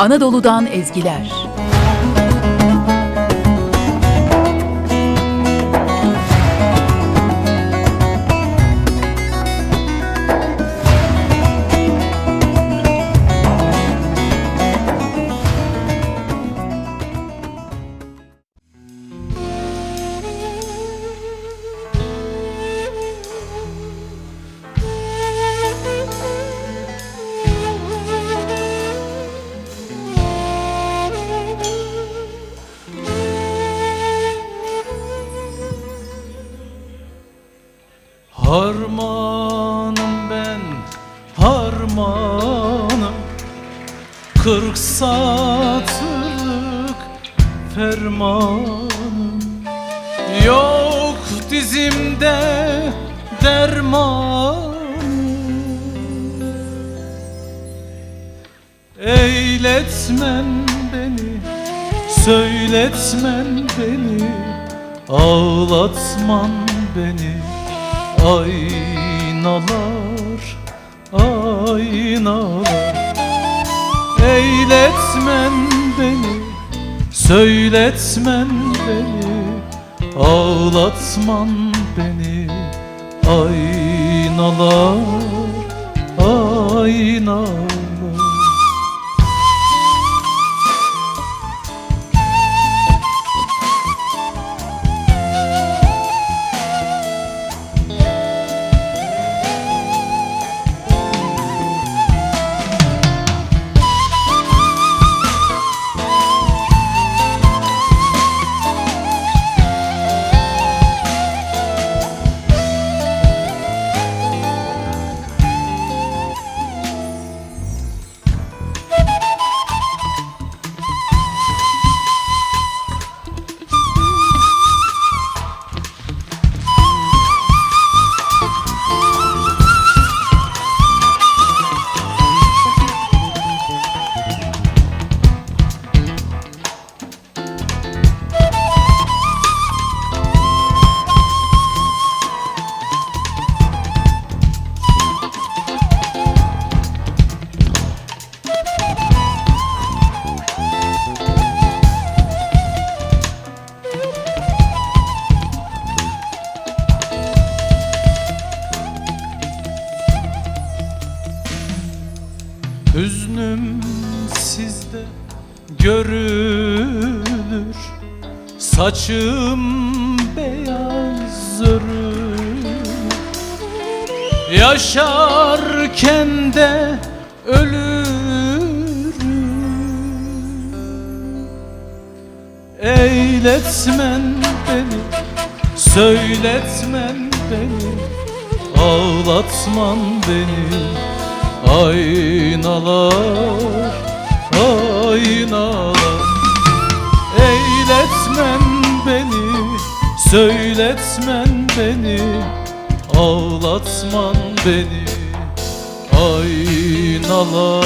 Anadolu'dan ezgiler. Harmanım ben harmanım. Kırk satırlık fermanım. Yok dizimde dermanım. Eyletmen beni, söyletmen beni Ağlatman beni Aynalar, aynalar. Eyletmen beni, söyletmen beni Ağlatman beni. Aynalar, aynalar Hüznüm sizde görülür Saçım beyaz örür Yaşarken de ölürüm. Eyletmen beni, söyletmen beni Ağlatman beni Aynalar, aynalar. Eyletmen beni, söyletmen beni Ağlatman beni. Aynalar,